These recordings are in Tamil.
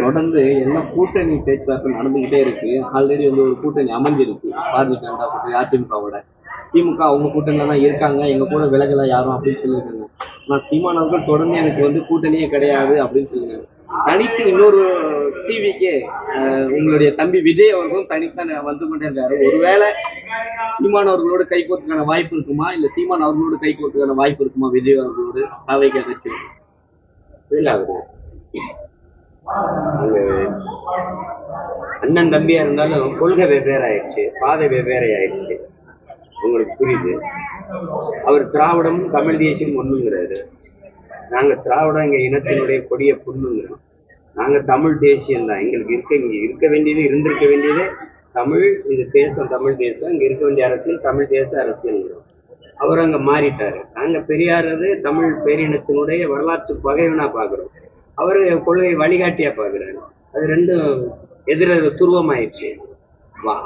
தொடர்ந்து எல்லாம் கூட்டணி பேச்சுவார்த்தை நடந்துகிட்டே இருக்கு. ஆல்ரெடி வந்து ஒரு கூட்டணி அமைஞ்சிருக்கு. பாரதிய ஜனதா கூட்டணி அதிமுகவோட. திமுக அவங்க கூட்டணியில தான் இருக்காங்க. எங்க கூட விலகல யாரும் அப்படின்னு சொல்லியிருக்காங்க. ஆனா சீமானவர்கள் தொடர்ந்து எனக்கு வந்து கூட்டணியே கிடையாது அப்படின்னு சொல்லியிருக்காங்க. தனித்து இன்னொரு டிவிக்கு உங்களுடைய தம்பி விஜய் அவர்களும் தனித்தான் வந்து கொண்டே இருக்காரு ஒருவேளை சீமான் அவர்களோட கைகோத்துக்கான வாய்ப்பு இருக்குமா? இல்ல சீமான் அவர்களோட கைகோத்துக்கான வாய்ப்பு இருக்குமா விஜய் அவர்களோடு? அவை கட்சி அண்ணன் தம்பியா இருந்தாலும் கொள்கை வெவ்வேறு ஆயிடுச்சு பாதை வெவ்வேறு ஆயிடுச்சு உங்களுக்கு புரியுது? அவர் திராவிடமும் தமிழ் தேசியம் ஒண்ணுங்கிறாரு. நாங்க திராவிடம் எங்க இனத்தினுடைய கொடிய புண்ணுங்கிறோம். நாங்க தமிழ் தேசியம் தான். எங்களுக்கு இருக்க இங்க இருக்க வேண்டியது இருந்திருக்க வேண்டியது தமிழ் இது தேசம் தமிழ் தேசம் இங்க இருக்க வேண்டிய அரசியல் தமிழ் தேச அரசியல்ங்கிறோம். அவர் அங்க மாறிட்டாரு. நாங்க பெரியாரது தமிழ் பேரினத்தினுடைய வரலாற்று பகைவனா பாக்குறோம். அவரு கொள்கை வழிகாட்டியா பார்க்குறாரு. அது ரெண்டும் எதிர துருவமாயிடுச்சு.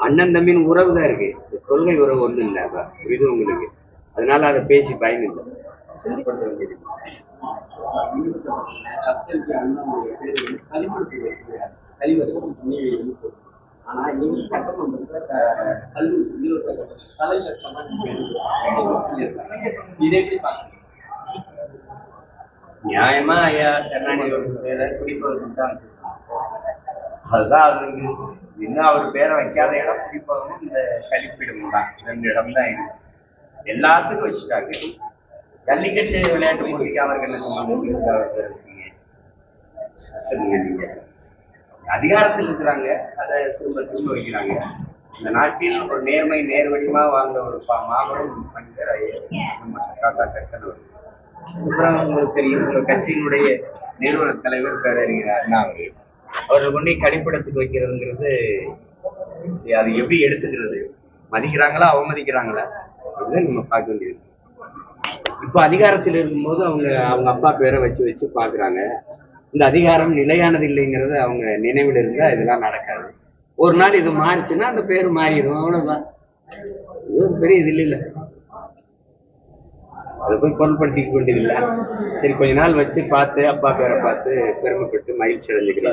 அண்ணன் தம்பின்னு உறவு தான் இருக்கு. கொள்கை உறவு ஒண்ணும் இல்லை அப்ப. புரியுது உங்களுக்கு? அதனால அதை பேசி பயன் இல்லை ஆனா கல்வி. இதே நியாயமா ஐயா? கருணாநிதி பேரை குடிப்பதற்கு தான் அதுதான் அது. இன்னும் அவர் பேரை வைக்காத இடம் குடிப்பதமும் இந்த கழிப்பிடம் தான். ரெண்டு இடம் தான் இருக்கு எல்லாத்துக்கும் வச்சுட்டாங்க. ஜல்லிக்கட்டு விளையாட்டு போட்டிக்கு அவருக்கு என்ன சம்பந்தம்? இருக்கீங்க. அதிகாரத்தில் இருக்கிறாங்க. அதை திரும்ப திரும்ப வைக்கிறாங்க இந்த நாட்டில் ஒரு நேர்மை நேர்வடிமா வாழ்ந்த ஒரு மாபெரும் மனிதர் ஐயா. நம்ம தாத்தா கக்கன் அப்புறம் உங்களுக்கு தெரியும் உங்க கட்சியினுடைய நிறுவன தலைவர் பேரறிஞர் அண்ணா அவர்கள். அவர்கள் கொண்டு கடிப்படத்துக்கு வைக்கிறதுங்கிறது அது எப்படி எடுத்துக்கிறது? மதிக்கிறாங்களா அவமதிக்கிறாங்களா? அப்படிதான் நம்ம பார்க்க வேண்டியது. இப்போ அதிகாரத்தில் இருக்கும்போது அவங்க அவங்க அப்பா பேரை வச்சு வச்சு பார்க்குறாங்க. இந்த அதிகாரம் நிலையானது இல்லைங்கிறத அவங்க நினைவில் இருந்தா இதெல்லாம் நடக்காது. ஒரு நாள் இது மாறிச்சுன்னா அந்த பேர் மாறிடும். அவ்வளவுதான். இது பெரிய இது இல்லை அதை போய் பொருட்படுத்திக்க வேண்டியதில்லை சரி கொஞ்ச நாள் வச்சு பார்த்து அப்பா பேரை பார்த்து பெருமைப்பட்டு மகிழ்ச்சி அடைஞ்சுக்க